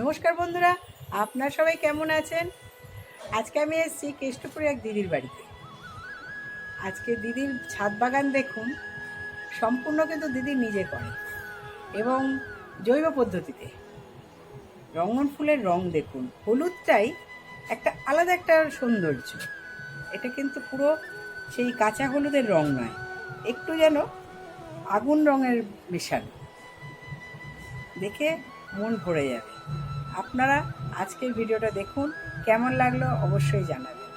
নমস্কার বন্ধুরা, আপনার সবাই কেমন আছেন? আজকে আমি এসেছি কেষ্টপুরে এক দিদির বাড়িতে। আজকে দিদির ছাদ বাগান দেখুন, সম্পূর্ণ কিন্তু দিদি নিজে করে এবং জৈব পদ্ধতিতে। রঙন ফুলের রং দেখুন, হলুদটাই একটা আলাদা একটা সৌন্দর্য। এটা কিন্তু পুরো সেই কাঁচা হলুদের রং নয়, একটু যেন আগুন রঙের মেশানো। দেখে মন ভরে যাবে। আপনারা আজকের ভিডিওটা দেখুন, কেমন লাগল অবশ্যই জানাবেন।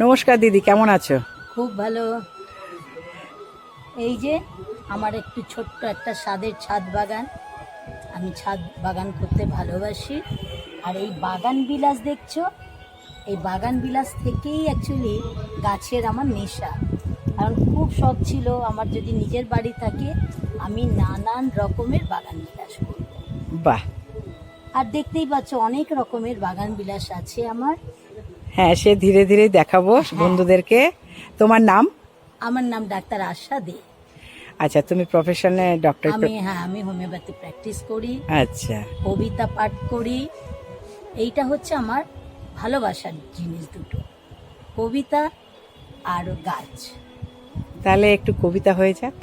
নমস্কার দিদি, কেমন আছো? খুব ভালো। এই যে আমার একটু ছোট্ট একটা স্বাদের ছাদ বাগান। আমি ছাদ বাগান করতে ভালোবাসি। আর এই বাগান বিলাস দেখছ? এই বাগান বিলাস থেকেই অ্যাকচুয়ালি গাছের আমার নেশা। কারণ খুব শখ ছিল আমার যদি নিজের বাড়ি থাকে, আমি নানান রকমের বাগান বিলাস করব। বাহ। আর দেখতেই পাচ্ছ অনেক রকমের বাগান বিলাস আছে আমার। হ্যাঁ সে ধীরে ধীরে দেখাবো বন্ধুদেরকে। তোমার নাম? আমার নাম ডাক্তার আশা দে। আচ্ছা তুমি প্রফেশনে ডক্টর আমি হ্যাঁ আমি হোমিওপ্যাথি প্র্যাকটিস করি। আচ্ছা। কবিতা পাঠ করি। এইটা হচ্ছে আমার ভালোবাসার জিনিস দুটো। কবিতা আর গাছ। তাহলে একটু কবিতা হয়ে যাক।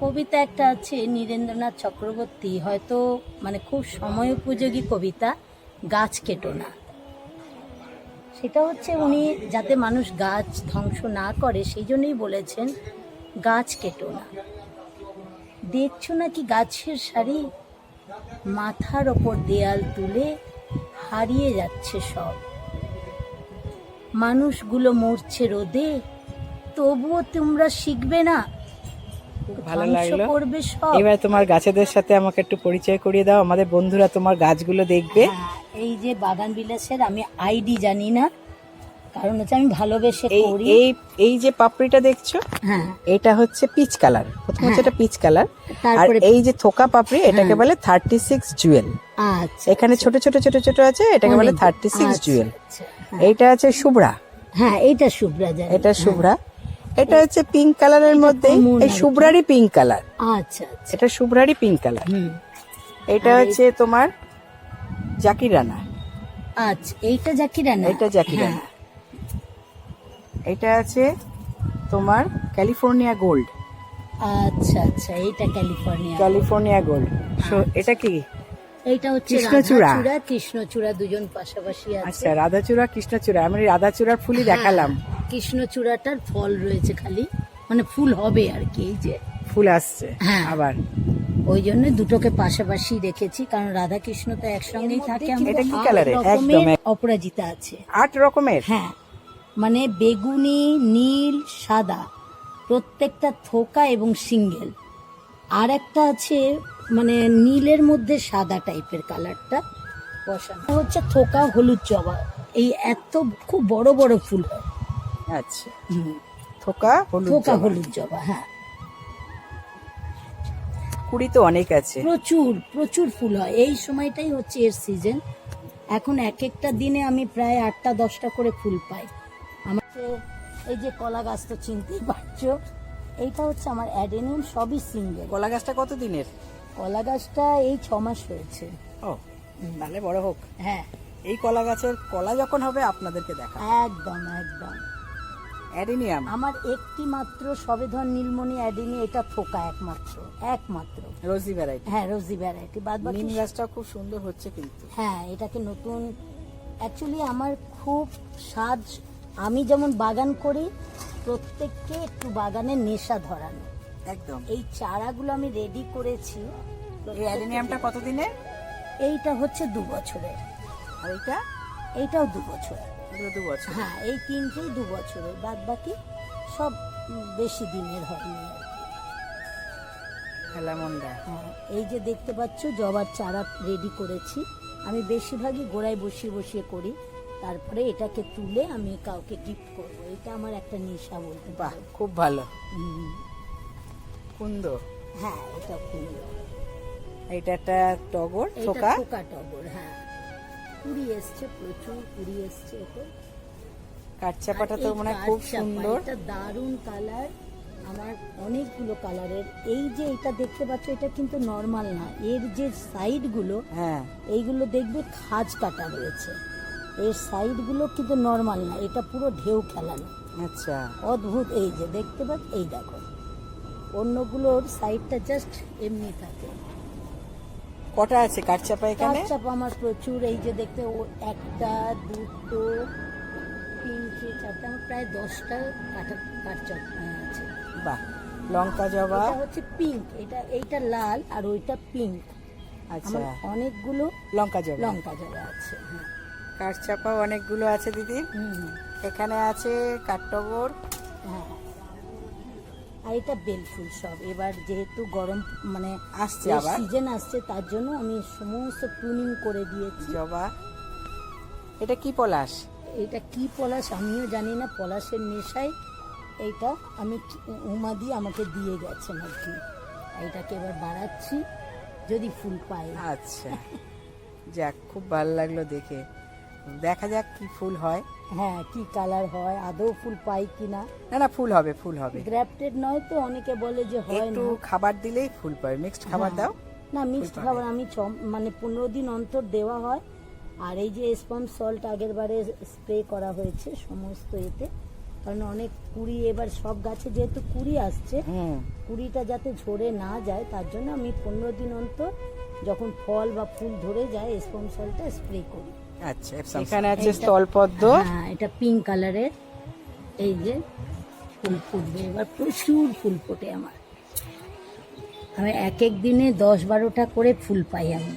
কবিতা একটা আছে, নীরেন্দ্রনাথ চক্রবর্তী। হয়তো মানে খুব সময় উপযোগী কবিতা, গাছ কেটো না। সেটা হচ্ছে উনি যাতে মানুষ গাছ ধ্বংস না করে সেই জন্যই বলেছেন, গাছ কেটো না। দেখছ নাকি গাছের সারি? মাথার ওপর দেয়াল তুলে হারিয়ে যাচ্ছে সব। মানুষগুলো মরছে রোদে, তবুও তোমরা শিখবে না ভালো লাগল। এবার তোমার গাছেদের সাথে আমাকে একটু পরিচয় করিয়ে দাও। আমাদের বন্ধুরা তোমার গাছগুলো দেখবে। হ্যাঁ, এই যে বাগান বিলাসের আমি আইডি জানি না। কারণ হচ্ছে আমি ভালোবেসে করি। এই এই যে পাপড়িটা দেখছ হ্যাঁ। এটা হচ্ছে পিচ কালার প্রথম হচ্ছে এটা পিচ কালার আর এই যে থোকা পাপড়ি এটাকে বলে থার্টি সিক্স জুয়েল আচ্ছা এখানে ছোট ছোট ছোট ছোট আছে এটাকে বলে থার্টি সিক্স আচ্ছা, জুয়েল আচ্ছা, এইটা আছে শুভ্রা। হ্যাঁ এইটা শুভ্রা এটা শুভ্রা। এটা হচ্ছে পিঙ্ক কালারের মধ্যে এই আর পিঙ্ক কালার আচ্ছা আচ্ছা। এটা শুভ্রারই পিঙ্ক কালার হুম। এটা হচ্ছে তোমার জাকির রানা। আচ্ছা এইটা জাকিরা না এটা জাকির রানা। এটা আছে তোমার ক্যালিফোর্নিয়া গোল্ড। আচ্ছা আচ্ছা এইটা ক্যালিফোর্নিয়া ক্যালিফোর্নিয়া গোল্ড। এটা কি? এইটা হচ্ছে কৃষ্ণচূড়া। কৃষ্ণচূড়া দুজন পাশাপাশি আছে। আচ্ছা রাধাচূড়া কৃষ্ণচূড়া আমি রাধাচূড়ার ফুলই দেখালাম। হ্যাঁ, কৃষ্ণচূড়াটার ফল রয়েছে খালি মানে ফুল হবে আর কি এই যে। ফুল আসছে হ্যাঁ। আবার। ওই জন্য দুটোকে পাশাপাশি রেখেছি কারণ রাধা কৃষ্ণ তো একসঙ্গেই থাকে এটা কি? রকমের একদম অপরাজিতা আছে। আট রকমের? হ্যাঁ মানে বেগুনি নীল সাদা প্রত্যেকটা থোকা এবং সিঙ্গেল। আর একটা আছে মানে নীলের মধ্যে সাদা টাইপের কালারটা বসানো। হচ্ছে থোকা হলুদ জবা। এই এত খুব বড় বড় ফুল হয়। আচ্ছা। থোকা হলুদ থোকা। হলুদ জবা হ্যাঁ। কুড়ি তো অনেক আছে। প্রচুর প্রচুর ফুল হয়। এই সময়টাই হচ্ছে এর সিজন। এখন এক একটা দিনে আমি প্রায় আটটা দশটা করে ফুল পাই। আমার তো এই যে কলা গাছ তো চিনতেই পারছ এইটা হচ্ছে আমার অ্যাডেনিয়াম সবই সিঙ্গেল। কলা গাছটা কত দিনের কলা গাছটা এই ছ মাস হয়েছে। ও তাহলে বড় হোক। হ্যাঁ। এই কলা গাছের কলা যখন হবে আপনাদেরকে দেখা একদম একদম। অ্যাডিনিয়াম। আমার একটি মাত্র সবেধন নীলমণি অ্যাডেনি এটা থোকা একমাত্র একমাত্র। Rosy variety. হ্যাঁ রোজি ভ্যারাইটি। বাদ বাকি নিম গাছটা খুব সুন্দর হচ্ছে কিন্তু। হ্যাঁ এটাকে নতুন। অ্যাকচুয়ালি আমার খুব সাজ আমি যেমন বাগান করি প্রত্যেককে একটু বাগানের নেশা ধরানো। একদম। এই চারাগুলো আমি রেডি করেছি। এই অ্যাডিনিয়ামটা কত দিনের এইটা হচ্ছে দু বছরের আর এটা এইটাও দু বছর। দু বছর। হ্যাঁ এই তিনটেই দু বছরের বাদ বাকি সব বেশি দিনের হয়নি আর হ্যাঁ এই যে দেখতে পাচ্ছ জবার চারা রেডি করেছি। আমি বেশিরভাগই গোড়ায় বসিয়ে বসিয়ে করি। তারপরে এটাকে তুলে আমি কাউকে গিফট করব। এটা আমার একটা নেশা বলতে বাহ খুব ভালো। কুন্দ। হ্যাঁ এটা কুমড়ো এটা একটা টগর থোকা থোকা টগর হ্যাঁ। কুড়ি এসছে প্রচুর কুড়ি এসছে এতে। কাঠচাপাটা তো মনে খুব সুন্দর। এটা দারুণ কালার। আমার অনেকগুলো কালারের। এই যে এটা দেখতে পাচ্ছ এটা কিন্তু নর্মাল না। এর যে সাইডগুলো হ্যাঁ। এইগুলো দেখবে খাজ কাটা রয়েছে। এর সাইডগুলো কিন্তু নর্মাল না এটা পুরো ঢেউ খেলানো। আচ্ছা। অদ্ভুত এই যে দেখতে পাচ্ছ এই দেখো। অন্যগুলোর সাইডটা জাস্ট এমনি থাকে। কটা আছে কাঠচাপা এখানে? কাঠ চাপা আমার প্রচুর এই যে দেখতে ও একটা দুটো তিনটে চারটে আমার প্রায় দশটা কাঠা কাঠ চাপ আছে। বাহ লঙ্কা জবা। এটা হচ্ছে পিঙ্ক এটা এইটা লাল আর ওইটা পিঙ্ক আচ্ছা। অনেকগুলো লঙ্কা জবা। লঙ্কা জবা আছে হ্যাঁ। কাঠচাপা অনেকগুলো আছে দিদি। এখানে আছে কাঠটগর। হ্যাঁ। আর এটা বেলফুল সব। এবার যেহেতু গরম মানে আসছে আবার? সিজন আসছে তার জন্য আমি সমস্ত প্রুনিং করে দিয়েছি। জবা। এটা কি পলাশ? এটা কি পলাশ আমিও জানি না পলাশের নেশায় এইটা আমি উমা দিয়ে আমাকে দিয়ে গেছেন আর কি। এইটাকে এবার বাড়াচ্ছি যদি ফুল পাই। আচ্ছা। যাক খুব ভালো লাগল দেখে। দেখা যাক কি ফুল হয়। হ্যাঁ কি কালার হয় আদৌ ফুল পাই কিনা? না না ফুল হবে ফুল হবে। গ্রাফটেড নয় তো অনেকে বলে যে হয় একটু না। খাবার দিলেই ফুল পাবে। মিক্সড খাবার হ্যাঁ। দাও না মিক্সড খাবার আমি ছ- মানে পনেরো দিন অন্তর দেওয়া হয়। আর এই যে স্পাম সল্ট আগের বারে স্প্রে করা হয়েছে সমস্ত এতে। কারণ অনেক কুড়ি এবার সব গাছে যেহেতু কুড়ি আসছে কুড়িটা যাতে ঝরে না যায় তার জন্য আমি পনেরো দিন অন্তর যখন ফল বা ফুল ধরে যায় স্পাম সল্টটা স্প্রে করি। আচ্ছা এখানে আছে স্থলপদ্ম। হ্যাঁ এটা পিঙ্ক কালারের এই যে ফুল ফুটবে এবার প্রচুর ফুল ফোটে আমার। আমি এক এক দিনে দশ বারোটা করে ফুল পাই আমি।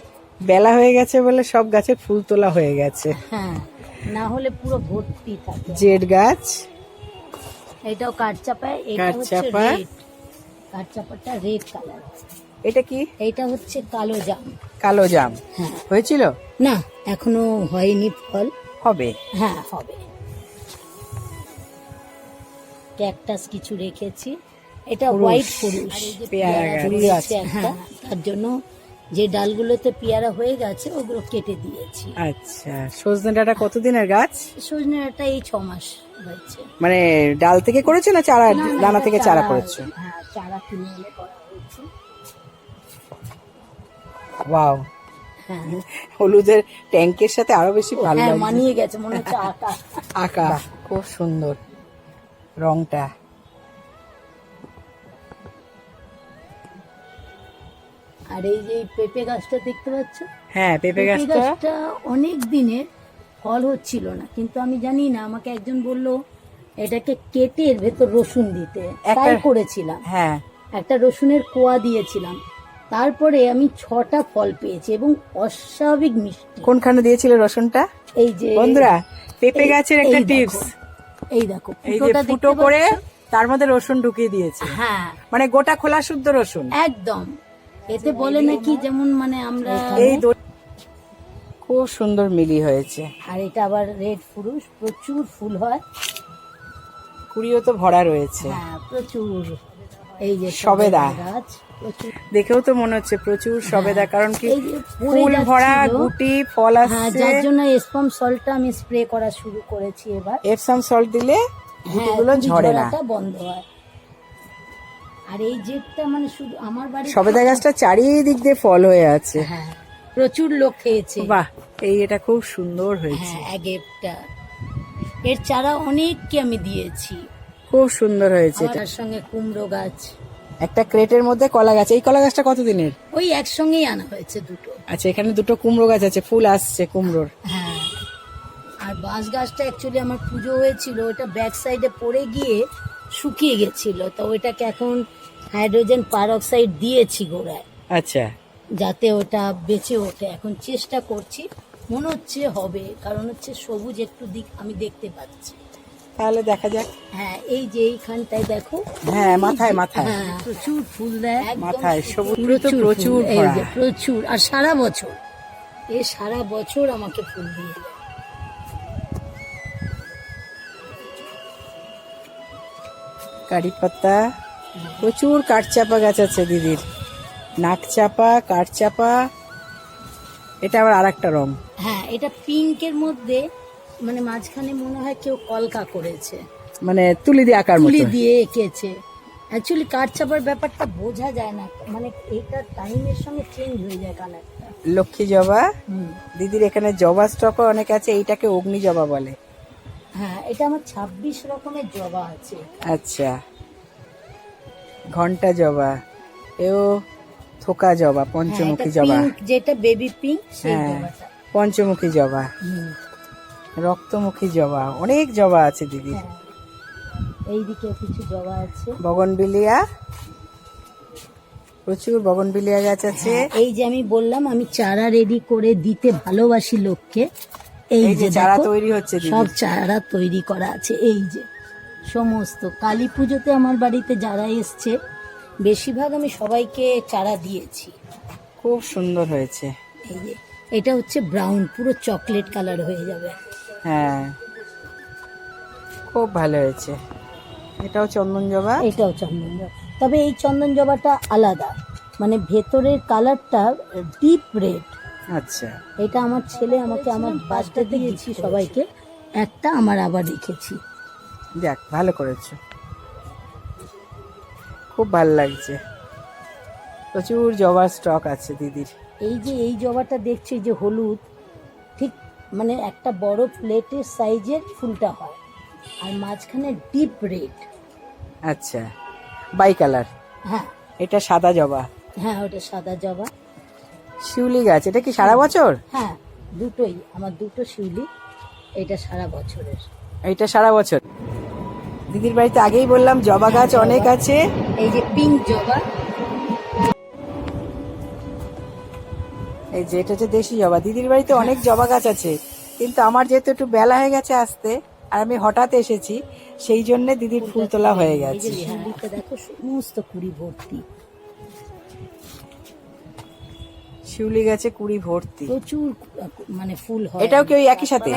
বেলা হয়ে গেছে বলে সব গাছে ফুল তোলা হয়ে গেছে। হ্যাঁ না হলে পুরো ভর্তি থাকে। জেড গাছ। এটাও কাঠচাপায় এটা হচ্ছে কাঠচাপা। রেড কাঠচাপাটা রেড কালার এটা কি? এটা হচ্ছে কালো জাম। কালো জাম। হ্যাঁ। হয়েছিল? না এখনও হয়নি ফল। হবে। হ্যাঁ হবে। ক্যাকটাস কিছু রেখেছি। এটা হোয়াইট ফুরুষ আর এই যে পেয়ারা পেয়ারা গাছ। ধরেছে আছে। একটা। তার জন্য যে ডালগুলোতে পেয়ারা হয়ে গেছে ওগুলো কেটে দিয়েছি। আচ্ছা। সজনে ডাঁটা কতদিনের গাছ? সজনে ডাঁটা এই ছ মাস হয়েছে। মানে ডাল থেকে করেছ না চারা দানা থেকে চারা করেছ? হ্যাঁ চারা কিনে এনে করা হয়েছে। ওয়াও হলুদের ট্যাঙ্কের সাথে আরও বেশি ভালো হ্যাঁ লাগছে। মানিয়ে গেছে মনে হচ্ছে আঁকা। খুব সুন্দর। রংটা। আর এই যে পেঁপে গাছটা দেখতে পাচ্ছ? হ্যাঁ পেঁপে গাছটা। অনেক দিনের ফল হচ্ছিল না কিন্তু আমি জানি না আমাকে একজন বলল এটাকে কেটে এর ভেতর রসুন দিতে। তাই করেছিলাম। হ্যাঁ। একটা রসুনের কোয়া দিয়েছিলাম। তারপরে আমি ছটা ফল পেয়েছি এবং অস্বাভাবিক মিষ্টি। কোনখানে দিয়েছিলে রসুনটা? এই যে বন্ধুরা পেঁপে গাছের একটা টিপস। এই দেখো এই যে ফুটোটা ফুটো করে তার মধ্যে রসুন ঢুকিয়ে দিয়েছে। হ্যাঁ। মানে গোটা খোলা শুদ্ধ রসুন। একদম। এতে বলে নাকি যেমন মানে আমরা এই খুব সুন্দর মিলি হয়েছে। আর এটা আবার রেড ফুরুষ প্রচুর ফুল হয়। কুড়িও তো ভরা রয়েছে। হ্যাঁ প্রচুর। এই যে সবেদা। গাছ। দেখেও তো মনে হচ্ছে প্রচুর সবেদা কারণ কি ফুল ভরা। গুটি ফল হ্যাঁ আসছে। যার জন্য স্পম সল্টটা আমি স্প্রে করা শুরু করেছি এবার। এপসাম সল্ট দিলে হ্যাঁ গুটিগুলো ঝরে না। বন্ধ হয়। আর এই জেটটা মানে শুধু আমার বাড়ি সবেদা গাছটা চারিদিক দিয়ে ফল হয়ে আছে। হ্যাঁ প্রচুর লোক খেয়েছে। বাহ এই এটা খুব সুন্দর হয়েছে। হ্যাঁ অ্যাগেপটা এর চারা অনেককে আমি দিয়েছি। খুব সুন্দর হয়েছে এটা। তার সঙ্গে কুমড়ো গাছ। একটা ক্রেটের মধ্যে কলা গাছ। এই কলা গাছটা কতদিনের? ওই একসঙ্গেই আনা হয়েছে দুটো। আচ্ছা এখানে দুটো কুমড়ো গাছ আছে ফুল আসছে কুমড়োর। হ্যাঁ। আর বাঁশ গাছটা অ্যাকচুয়ালি আমার পুজো হয়েছিল ওটা ব্যাক সাইডে পড়ে গিয়ে শুকিয়ে গেছিল তো ওইটাকে এখন হাইড্রোজেন পারঅক্সাইড দিয়েছি গোড়ায়। আচ্ছা। যাতে ওটা বেঁচে ওঠে। এখন চেষ্টা করছি মনে হচ্ছে হবে কারণ হচ্ছে সবুজ একটু দিক আমি দেখতে পাচ্ছি। তাহলে দেখা যাক। হ্যাঁ এই যে এইখানটায় দেখো। হ্যাঁ মাথায় মাথায়। হ্যাঁ প্রচুর ফুল দেয়। মাথায় সবুজ তো প্রচুর প্রচুর। আর সারা বছর এ সারা বছর আমাকে ফুল দিয়ে দেয়। কারি পাতা প্রচুর কাঠচাপা গাছ আছে দিদির। নাক চাপা কাঠচাপা এটা আবার আর একটা রং। হ্যাঁ এটা পিঙ্কের মধ্যে মানে মাঝখানে মনে হয় কেউ কলকা করেছে। মানে তুলি দিয়ে আঁকার তুলি দিয়ে এঁকেছে। অ্যাকচুয়ালি কাঠ চাপার ব্যাপারটা বোঝা যায় না। মানে এটা টাইমের সঙ্গে চেঞ্জ হয়ে যায় কালারটা লক্ষ্মী জবা? দিদির এখানে জবা স্টকও অনেক আছে এইটাকে অগ্নি জবা বলে। হ্যাঁ এটা আমার ছাব্বিশ রকমের জবা আছে। আচ্ছা। ঘণ্টা জবা। এও থোকা জবা হ্যাঁ, পঞ্চমুখী জবা। যেটা বেবি পিঙ্ক সেই হ্যাঁ জবাটা। পঞ্চমুখী জবা। হুম, রক্তমুখী জবা। অনেক জবা আছে দিদি। হ্যাঁ। এইদিকে কিছু জবা আছে। বগনবিলিয়া। প্রচুর বগনবিলিয়া গাছ আছে। হ্যাঁ, এই যে আমি বললাম আমি চারা রেডি করে দিতে ভালোবাসি লোককে। এই যে চারা তৈরি হচ্ছে সব চারা তৈরি করা আছে এই যে। সমস্ত। কালী পুজোতে আমার বাড়িতে যারা এসছে বেশিরভাগ আমি সবাইকে চারা দিয়েছি। খুব সুন্দর হয়েছে। এই যে এটা হচ্ছে ব্রাউন পুরো চকলেট কালার হয়ে যাবে। হ্যাঁ। খুব ভালো হয়েছে। এটাও চন্দন জবা? এটাও চন্দন জবা। তবে এই চন্দন জবাটা আলাদা। মানে ভেতরের কালারটা ডিপ রেড আচ্ছা। এটা আমার ছেলে আমাকে আমার বার্থডে দিয়েছি সবাইকে। একটা আমার আবার রেখেছি। যাক ভালো করেছ। খুব ভালো লাগছে। প্রচুর জবার স্টক আছে দিদির। এই যে এই জবাটা দেখছি যে হলুদ মানে একটা বড় প্লেটের সাইজের ফুলটা হয়। আর মাঝখানে ডিপ রেড। আচ্ছা। By colour. হ্যাঁ। এটা সাদা জবা। হ্যাঁ ওটা সাদা জবা। শিউলি গাছ। এটা কি সারা বছর? হ্যাঁ দুটোই। আমার দুটো শিউলি। এটা সারা বছরের। এটা সারা বছর। দিদির বাড়িতে আগেই বললাম জবা গাছ অনেক আছে। এই যে পিঙ্ক জবা। এই যে এটা হচ্ছে দেশি জবা। দিদির বাড়িতে অনেক জবা গাছ আছে কিন্তু আমার যেহেতু একটু বেলা হয়ে গেছে আসতে আর আমি হঠাৎ এসেছি সেই জন্য দিদির ফুল তোলা হয়ে গেছে। দেখো সমস্ত কুড়ি ভর্তি শিউলি গাছে কুড়ি ভর্তি। প্রচুর মানে ফুল হয়। এটাও কি ওই একই সাথে?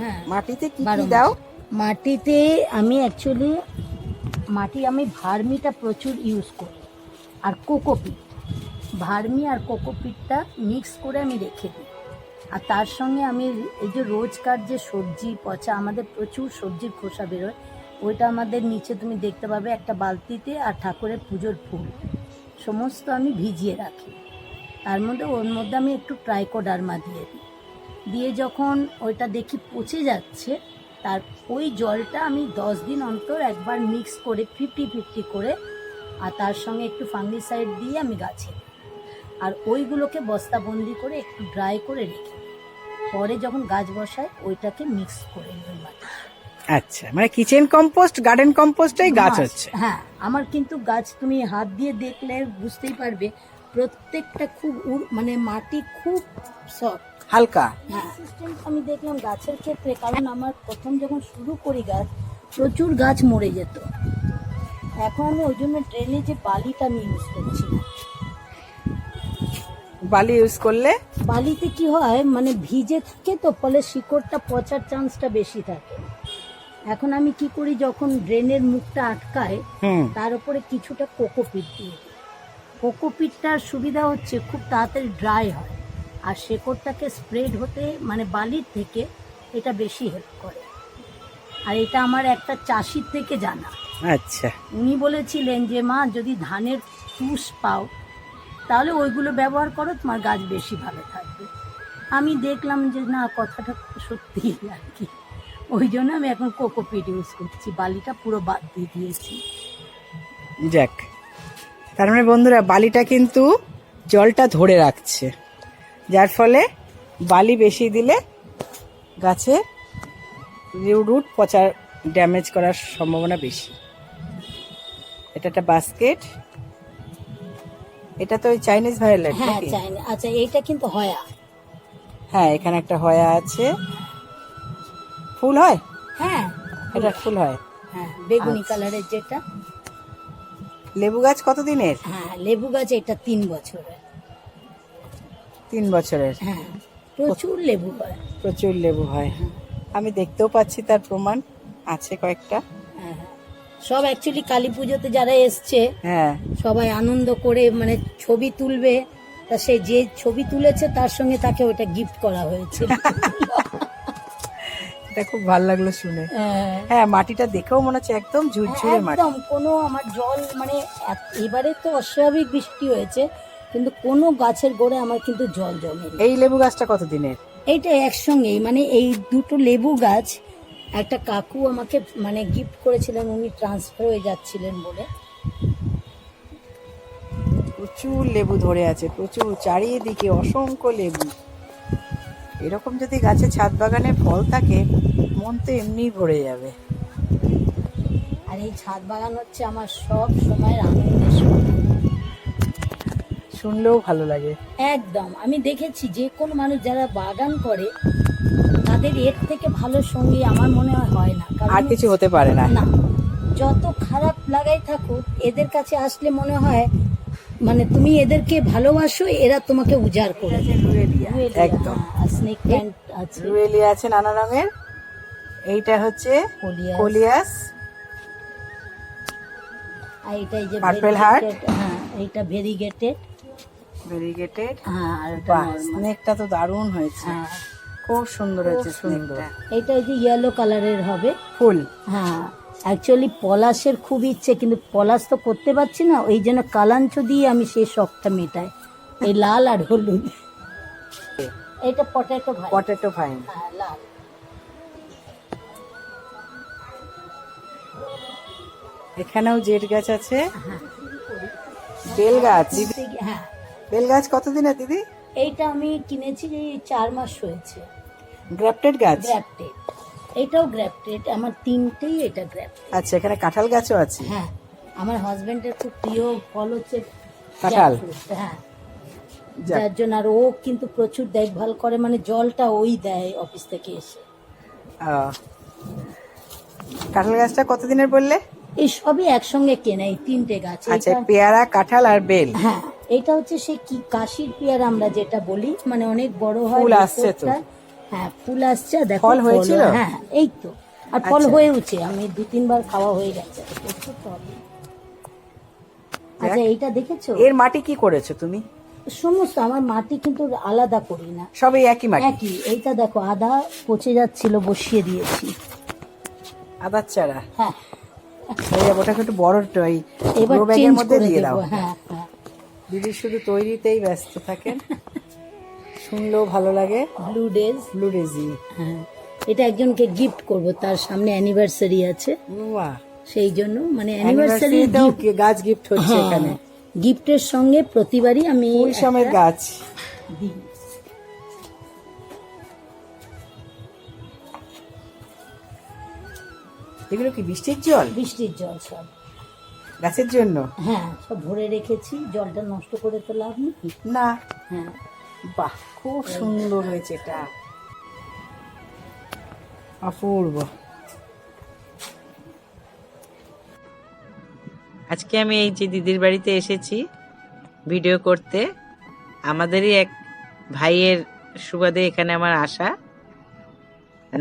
হ্যাঁ। মাটিতে কি কি দাও? মাটিতে আমি অ্যাকচুয়ালি মাটি আমি ভার্মিটা প্রচুর ইউজ করি। আর কোকোপিট। ভার্মি আর কোকোপিটটা মিক্স করে আমি রেখে দিই। আর তার সঙ্গে আমি এই যে রোজকার যে সবজি পচা, আমাদের প্রচুর সবজির খোসা বেরোয়, ওইটা আমাদের নিচে তুমি দেখতে পাবে একটা বালতিতে আর ঠাকুরের পুজোর ফুল। সমস্ত আমি ভিজিয়ে রাখি। তার মধ্যে, ওর মধ্যে আমি একটু ট্রাইকোডার্মা দিয়ে দিই। দিয়ে যখন ওইটা দেখি পচে যাচ্ছে, তার ওই জলটা আমি দশ দিন অন্তর একবার মিক্স করে ফিফটি ফিফটি করে, আর তার সঙ্গে একটু ফাঙ্গিসাইড দিয়ে আমি গাছে। আর ওইগুলোকে বস্তাবন্দি করে একটু ড্রাই করে রেখে পরে যখন গাছ বসায় ওইটাকে মিক্স করে নিই। আচ্ছা মানে কিচেন কম্পোস্ট গার্ডেন কম্পোস্টই গাছ হচ্ছে। হ্যাঁ আমার কিন্তু গাছ তুমি হাত দিয়ে দেখলে বুঝতেই পারবে প্রত্যেকটা খুব মানে মাটি খুব সফট হালকা। হ্যাঁ আমি দেখলাম গাছের ক্ষেত্রে কারণ আমার প্রথম যখন শুরু করি গাছ প্রচুর গাছ মরে যেত। এখন আমি ওই জন্য ড্রেনে যে বালিটা আমি ইউজ করছি বালি ইউজ করলে? বালিতে কি হয় মানে ভিজে থাকে তো ফলে শিকড়টা পচার চান্সটা বেশি থাকে। এখন আমি কি করি যখন ড্রেনের মুখটা আটকায় তার উপরে কিছুটা কোকোপিট দিয়ে দিই। কোকোপিটটার সুবিধা হচ্ছে খুব তাড়াতাড়ি ড্রাই হয়। আর শেকড়টাকে স্প্রেড হতে মানে বালির থেকে এটা বেশি হেল্প করে। আর এটা আমার একটা চাষির থেকে জানা। আচ্ছা। উনি বলেছিলেন যে মা যদি ধানের তুষ পাও তাহলে ওইগুলো ব্যবহার করো, তোমার গাছ বেশি ভালো থাকবে। আমি দেখলাম যে না, কথাটা সত্যি আর কি। ওই জন্য আমি এখন কোকোপিট ইউজ করছি, বালিটা পুরো বাদ দিয়ে দিয়েছি। যাক তার মানে বন্ধুরা, বালিটা কিন্তু জলটা ধরে রাখছে। যার ফলে বালি বেশি দিলে গাছে রুট পচার ড্যামেজ করার সম্ভাবনা বেশি। এটা একটা বাস্কেট এটা তো ওই চাইনিজ ভায়োলেট হ্যাঁ নাকি? চাই না আচ্ছা এইটা কিন্তু হয়া। হ্যাঁ এখানে একটা হয়া আছে। ফুল হয়? হ্যাঁ এটা ফুল। হয়। হ্যাঁ বেগুনি আচ্ছা। কালারের যেটা। লেবু গাছ কতদিনের? হ্যাঁ লেবু গাছ এটা তিন বছরের। তিন বছরের। হ্যাঁ প্রচুর লেবু হয়। প্রচুর লেবু হয়। আমি দেখতেও পাচ্ছি তার প্রমাণ। আছে কয়েকটা। হ্যাঁ। সব অ্যাকচুয়ালি কালী পুজোতে যারা এসছে হ্যাঁ। সবাই আনন্দ করে মানে ছবি তুলবে। তা সে যে ছবি তুলেছে তার সঙ্গে তাকে ওটা গিফট করা হয়েছে। এটা খুব ভালো লাগল শুনে। আহ, হ্যাঁ মাটিটা দেখেও মনে হচ্ছে একদম ঝুরঝুরে মাটি। একদম কোনো আমার জল মানে এবারে তো অস্বাভাবিক বৃষ্টি হয়েছে কিন্তু কোনো গাছের গোড়ে আমার কিন্তু জল জমেনি। এই লেবু গাছটা কতদিনের? এইটা একসঙ্গেই মানে এই দুটো লেবু গাছ একটা কাকু আমাকে মানে গিফট করেছিলেন উনি ট্রান্সফার হয়ে যাচ্ছিলেন বলে। প্রচুর লেবু ধরে আছে প্রচুর। চারিদিকে অসংখ্য লেবু। এরকম যদি গাছে ছাদ বাগানে ফল থাকে মন তো এমনিই ভরে যাবে। আর এই ছাদ বাগান হচ্ছে আমার সব সময়ের আনন্দের সময় শুনলেও ভালো লাগে। একদম। আমি দেখেছি যে কোনো মানুষ যারা বাগান করে তাদের এর থেকে ভালো সঙ্গী আমার মনে হয় না আর কিছু হতে পারে না। না। যত খারাপ লাগাই থাকুক এদের কাছে আসলে মনে হয় মানে তুমি এদেরকে ভালোবাসো এরা তোমাকে উজাড় করে একদম। স্নেক প্ল্যান্ট আছে। রুয়েলিয়া আছে নানা রঙের। এইটা হচ্ছে কোলিয়াস। আর এটা এই যে variegated, heart? হ্যাঁ এইটা ভেরিগেটেড ভেরিগেটেড হ্যাঁ আর। স্নেকটা তো দারুণ হয়েছে। হ্যাঁ। খুব সুন্দর হয়েছে স্নেকটা এটা এই যে ইয়েলো কালারের হবে। ফুল। হ্যাঁ অ্যাকচুয়ালি পলাশের খুব ইচ্ছে কিন্তু পলাশ তো করতে পারছি না ওই জন্য কালাঞ্চ দিয়ে আমি সেই শখটা মেটাই। এই লাল আর হলুদ। এটা পটেটো ভাই পটেটো ফাইন হ্যাঁ লাল। এখানেও জেট গাছ আছে। বেল গাছ। হ্যাঁ বেল গাছ কতদিনের দিদি? এইটা আমি কিনেছি চার মাস হয়েছে। গ্রাফটেড গাছ? গ্র্যাফটেড এটাও গ্র্যাফটেড আমার তিনটেই এটা গ্র্যাফটেড আচ্ছা এখানে কাঁঠাল গাছও আছে? হ্যাঁ আমার হাজবেন্ডের খুব প্রিয় ফল হচ্ছে কাঁঠাল। হ্যাঁ। যার জন্য আর ও কিন্তু প্রচুর দেখভাল করে মানে জলটা ওই দেয় অফিস থেকে এসে। কাঁঠাল গাছটা কতদিনের বললে? এই সবই একসঙ্গে কেনা এই তিনটে গাছ। আচ্ছা পেয়ারা কাঁঠাল আর বেল। হ্যাঁ এটা হচ্ছে সেই কি কাশির পেয়ারা আমরা যেটা বলি মানে অনেক বড় হয় ফুল আসছে তো। হ্যাঁ ফুল আসছে দেখো ফল হয়েছিল? হ্যাঁ এই তো। আর ফল আচ্ছা। হয়েওছে আমি দু তিনবার খাওয়া হয়ে গেছে। আচ্ছা এইটা দেখেছ? এর মাটি কি করেছ তুমি? সমস্ত আমার মাটি কিন্তু আলাদা করি না। সবই একই মাটি? একই। এইটা দেখো আদা পচে যাচ্ছিল বসিয়ে দিয়েছি। আদার চারা? হ্যাঁ। ওটাকে একটু বড় এবার মধ্যে দিয়ে দাও। হ্যাঁ হ্যাঁ। দিদি শুধু তৈরিতেই ব্যস্ত থাকেন। শুনলেও ভালো লাগে। ব্লু ডেজ ব্লু রেজি হ্যাঁ। এটা একজনকে গিফট করব তার সামনে অ্যানিভার্সারি আছে। বাহ। সেই জন্য মানে অ্যানিভার্সারি গাছ গিফট হচ্ছে এখানে। গিফটের সঙ্গে প্রতিবারই আমি ফুল সমেত গাছ। দিই। এগুলো কি বৃষ্টির জল? বৃষ্টির জল সব। গাছের জন্য? হ্যাঁ সব ভরে রেখেছি জলটা নষ্ট করে তো লাভ নেই। না। হ্যাঁ। বাহ, খুব সুন্দর হয়েছে এটা। অপূর্ব। আজকে আমি এই যে দিদির বাড়িতে এসেছি ভিডিও করতে, আমাদেরই এক ভাইয়ের সুবাদে এখানে আমার আসা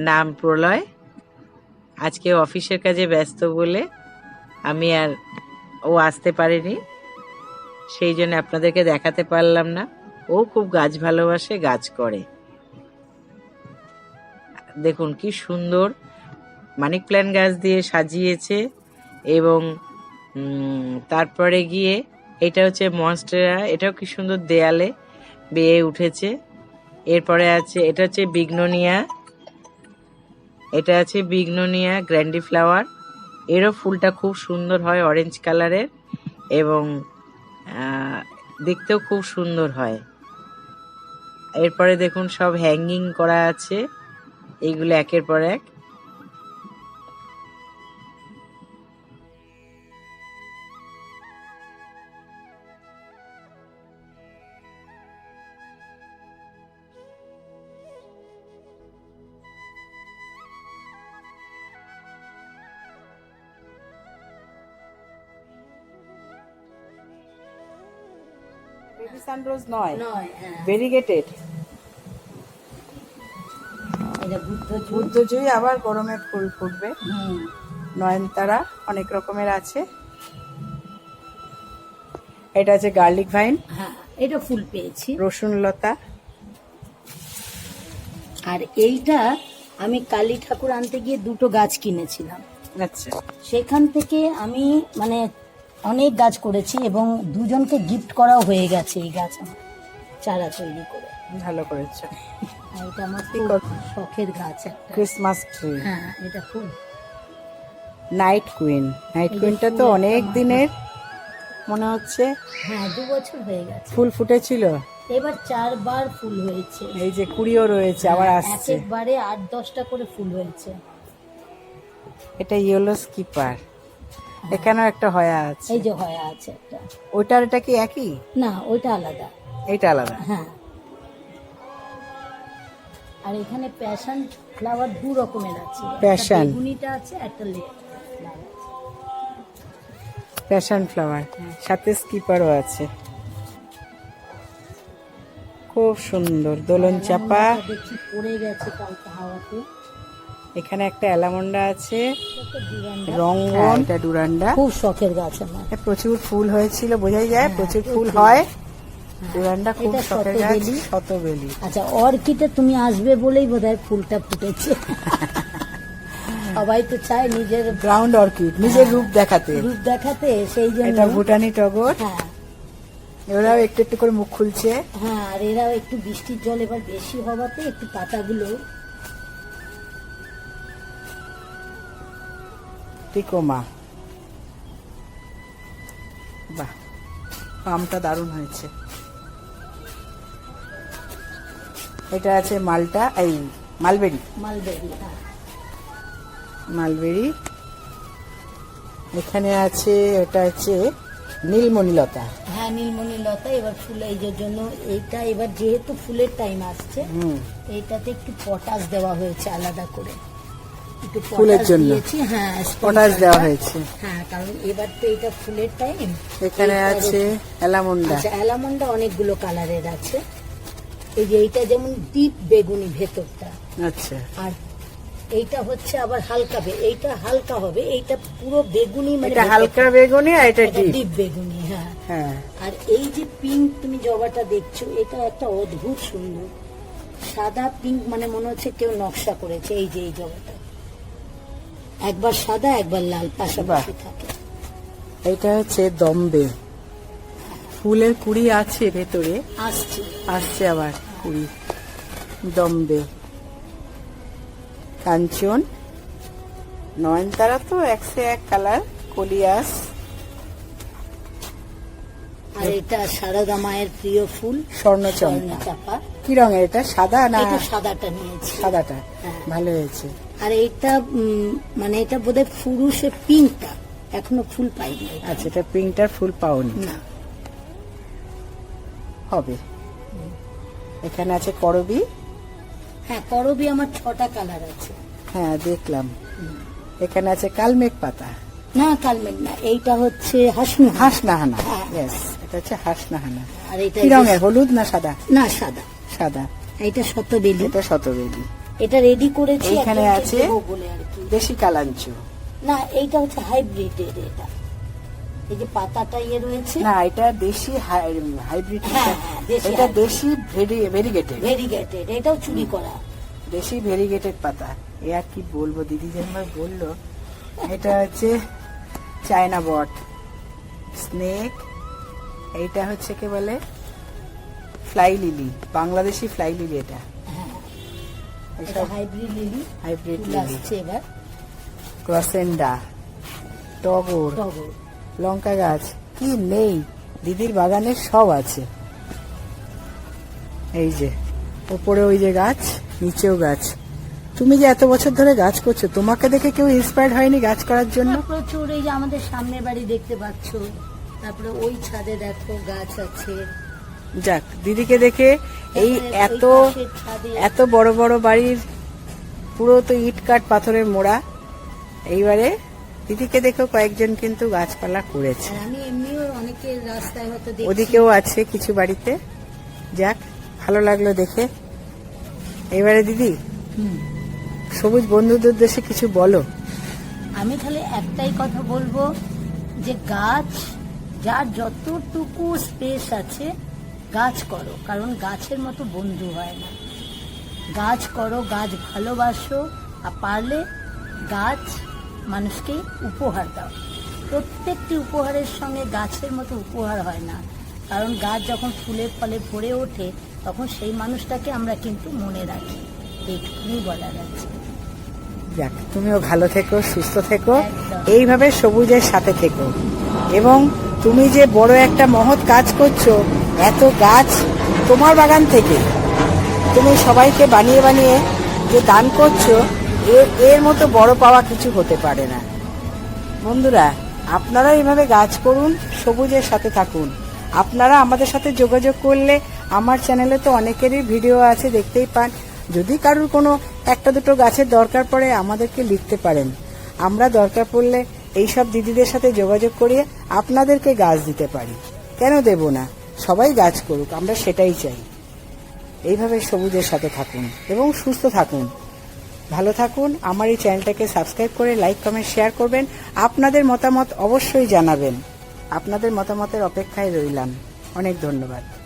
নাম প্রলয়। আজকে অফিসের কাজে ব্যস্ত বলে আমি আর ও আসতে পারেনি, সেই জন্য আপনাদেরকে দেখাতে পারলাম না। ও খুব গাছ ভালোবাসে, গাছ করে। দেখুন, কি সুন্দর মানিক প্ল্যান্ট গাছ দিয়ে সাজিয়েছে এবং তারপরে গিয়ে এটা হচ্ছে মনস্টেরা, এটাও কি সুন্দর দেয়ালে বেয়ে উঠেছে। এরপরে আছে, এটা হচ্ছে বিগনোনিয়া এটা আছে বিগনোনিয়া গ্র্যান্ডি ফ্লাওয়ার এরও ফুলটা খুব সুন্দর হয়, অরেঞ্জ কালারের এবং দেখতেও খুব সুন্দর হয়। এরপরে দেখুন সব হ্যাঙ্গিং করা আছে। এইগুলো একের পর এক। নয়। হ্যাঁ। ভেরিগেটেড এটা বুদ্ধজয়ী আবার গরমে ফুল ফুটবে। হুম। নয়নতারা অনেক রকমের আছে। এটা আছে গার্লিক ভাইন হ্যাঁ এটা ফুল পেয়েছি। রসুন লতা। আর এইটা আমি কালী ঠাকুর আনতে গিয়ে দুটো গাছ কিনেছিলাম। আচ্ছা। সেখান থেকে আমি মানে অনেক গাছ করেছি এবং দুজনকে গিফট করাও হয়ে গেছে এই গাছ আমার চারা তৈরি করে। ভালো করেছে। এটা আমার শখের গাছ ক্রিসমাস ট্রি হ্যাঁ এটা খুব। নাইট কুইন নাইট কুইনটা তো অনেক দিনের মনে হচ্ছে। হ্যাঁ দু বছর হয়ে গেছে। ফুল ফুটেছিল? এবার চারবার ফুল হয়েছে। এই যে কুড়িও রয়েছে আবার হ্যাঁ, আসছে। একবারে আট দশটা করে ফুল হয়েছে। এটা ইয়েলো স্কিপার এখানেও একটা হয়া আছে? এই যে হয়ে আছে একটা। ওটার এটা কি একই? না ওইটা আলাদা। এটা আলাদা? হ্যাঁ। আর এখানে প্যাশন ফ্লাওয়ার দু রকমের আছে। Passion। বেগুনিটা আছে একটা। Passion flower. সাথে স্কিপারও আছে। খুব সুন্দর। দোলন চাপা দেখছি পড়ে গেছে কালকে হাওয়াতে। এখানে একটা অ্যালামন্ডা আছে। রঙ্গন এটা ডুরান্ডা খুব শখের গাছ আমার। প্রচুর ফুল হয়েছিল বোঝাই যায় প্রচুর ফুল হয়। ডুরান্ডা খুব শখের গাছ শতবেলি। আচ্ছা অর্কিডে তুমি আসবে বলেই বোধহয় ফুলটা ফুটেছে। সবাই তো চায় নিজের গ্রাউন্ড অর্কিড নিজের রূপ দেখাতে। রূপ দেখাতে সেই জন্য। এটা ভুটানি টগর। হ্যাঁ। ওরাও একটু একটু করে মুখ খুলছে। হ্যাঁ আর এরাও একটু বৃষ্টির জল এবার বেশি হওয়াতে একটু পাতাগুলো টিকোমা বাহ পামটা দারুণ হয়েছে। এটা আছে মালটা এই মালবেরি। মালবেরি হ্যাঁ। মালবেরি। এখানে আছে ওটা হচ্ছে নীলমণিলতা। হ্যাঁ নীলমণি লতা এবার ফুল এই যে জন্য এইটা এবার যেহেতু ফুলের টাইম আসছে হুম। এইটাতে একটু পটাশ দেওয়া হয়েছে আলাদা করে। একটু ফুলের জন্য? হ্যাঁ পটাশ দেওয়া হয়েছে। হ্যাঁ কারণ এবার তো এটা ফুলের টাইম এখানে আছে অ্যালামন্ডা আচ্ছা অ্যালামন্ডা অনেকগুলো কালারের আছে। এই যে এইটা যেমন ডিপ বেগুনি ভেতরটা। আচ্ছা। আর এইটা হচ্ছে আবার হালকা এইটা হালকা হবে এইটা পুরো বেগুনি মানে এটা হালকা বেগুনি আর এটা ডিপ ডিপ বেগুনি হ্যাঁ। হ্যাঁ। আর এই যে পিঙ্ক তুমি জবাটা দেখছ এটা একটা অদ্ভুত সুন্দর। সাদা পিঙ্ক মানে মনে হচ্ছে কেউ নকশা করেছে এই যে এই জবাটা। একবার সাদা একবার লাল পাশাপাশি থাকে। এটা হচ্ছে দম্বে। ফুলের কুড়ি আছে ভেতরে। আসছে। আসছে আবার কুড়ি। দম্বে। কাঞ্চন। নয়নতারা তো একশো এক কালার কলিয়াস। আর এটা সারদা মায়ের প্রিয় ফুল স্বর্ণচম্পা। চাপা কি রঙের এটা? সাদা না সাদাটা নিয়েছি। সাদাটা? হ্যাঁ। ভালো হয়েছে। আর এটা মানে এটা বোধহয় ফুরুষে পিঙ্কটা এখনও ফুল পাইনি। আচ্ছা এটা পিঙ্কটার ফুল পাওনি। না। হবে। এখানে আছে করবি হ্যাঁ করবি আমার ছটা কালার আছে। হ্যাঁ দেখলাম। এখানে আছে কালমেঘ পাতা। না কালমেঘ না এইটা হচ্ছে হাসনু হাঁস নাহানা হ্যাঁ। ইয়েস এটা হচ্ছে হাঁস নাহানা আর এটা কি রঙের হলুদ না সাদা? না সাদা। সাদা। এইটা শতবেলি। এটা শতবেদী এটা রেডি করেছি এখানে আছে? দেশি কালাঞ্চ। না এইটা হচ্ছে হাইব্রিডের এটা। এই যে পাতাটা ইয়ে রয়েছে। না এটা দেশি হাইব্রিড হ্যাঁ, হ্যাঁ, দেশি এটা hybrid। দেশি ভেরিগেটেড ভেরিগেটেড এটাও চুরি করা। দেশি ভেরিগেটেড পাতা। এ আর কি বলব দিদি যেমন বলল এটা হচ্ছে চায়না বট। স্নেক এইটা হচ্ছে কে বলে? Fly lily Bangladeshi fly lily এটা। হ্যাঁ এটা হাইব্রিড লিলি হাইব্রিড লিলি আসছে এবার। ক্রসেন্ডা টগর টগর। লঙ্কা গাছ কি নেই? দিদির বাগানে সব আছে। এই যে ওপরে ওই যে গাছ নিচেও গাছ। তুমি যে এত বছর ধরে গাছ করছ তোমাকে দেখে কেউ ইন্সপায়ার্ড হয়নি গাছ করার জন্য? প্রচুর এই যে আমাদের সামনের বাড়ি দেখতে পাচ্ছ। তারপরে ওই ছাদে দেখো গাছ আছে। যাক দিদিকে দেখে এই এত এত বড় বড় বাড়ির পুরো তো ইট কাঠ পাথরের মোড়া। এইবারে দিদিকে দেখেও কয়েকজন কিন্তু গাছপালা করেছে। আমি এমনিও অনেকের রাস্তায় ওদিকেও আছে কিছু বাড়িতে। যাক ভালো লাগল দেখে। এবারে দিদি সবুজ বন্ধুদের উদ্দেশ্যে কিছু বলো। আমি তাহলে একটাই কথা বলব যে গাছ যার যতটুকু স্পেস আছে গাছ করো কারণ গাছের মতো বন্ধু হয় না। গাছ করো গাছ ভালোবাসো আর পারলে গাছ মানুষকে উপহার দাও। প্রত্যেকটি উপহারের সঙ্গে গাছের মতো উপহার হয় না কারণ গাছ যখন ফুলে ফলে ভরে ওঠে তখন সেই মানুষটাকে আমরা কিন্তু মনে রাখি। এইটুকুনি বলার আছে। যাক তুমিও ভালো থেকো সুস্থ থেকো এইভাবে সবুজের সাথে থেকো। এবং তুমি যে বড় একটা মহৎ কাজ করছ এত গাছ তোমার বাগান থেকে। তুমি সবাইকে বানিয়ে বানিয়ে যে দান করছ এর এর মতো বড় পাওয়া কিছু হতে পারে না। বন্ধুরা, আপনারা এভাবে গাছ করুন, সবুজের সাথে থাকুন। আপনারা আমাদের সাথে যোগাযোগ করলে আমার চ্যানেলে তো অনেকেরই ভিডিও আছে, দেখতেই পান। যদি কারোর কোনো একটা দুটো গাছের দরকার পড়ে, আমাদেরকে লিখতে পারেন। আমরা দরকার পড়লে এইসব দিদিদের সাথে যোগাযোগ করিয়ে আপনাদেরকে গাছ দিতে পারি। কেন দেব না? সবাই গাছ করুক, আমরা সেটাই চাই। এইভাবে সবুজের সাথে থাকুন এবং সুস্থ থাকুন। ভালো থাকুন, আমার এই চ্যানেলটাকে সাবস্ক্রাইব করে লাইক, কমেন্ট, শেয়ার করবেন। আপনাদের মতামত অবশ্যই জানাবেন। আপনাদের মতামতের অপেক্ষায় রইলাম। অনেক ধন্যবাদ।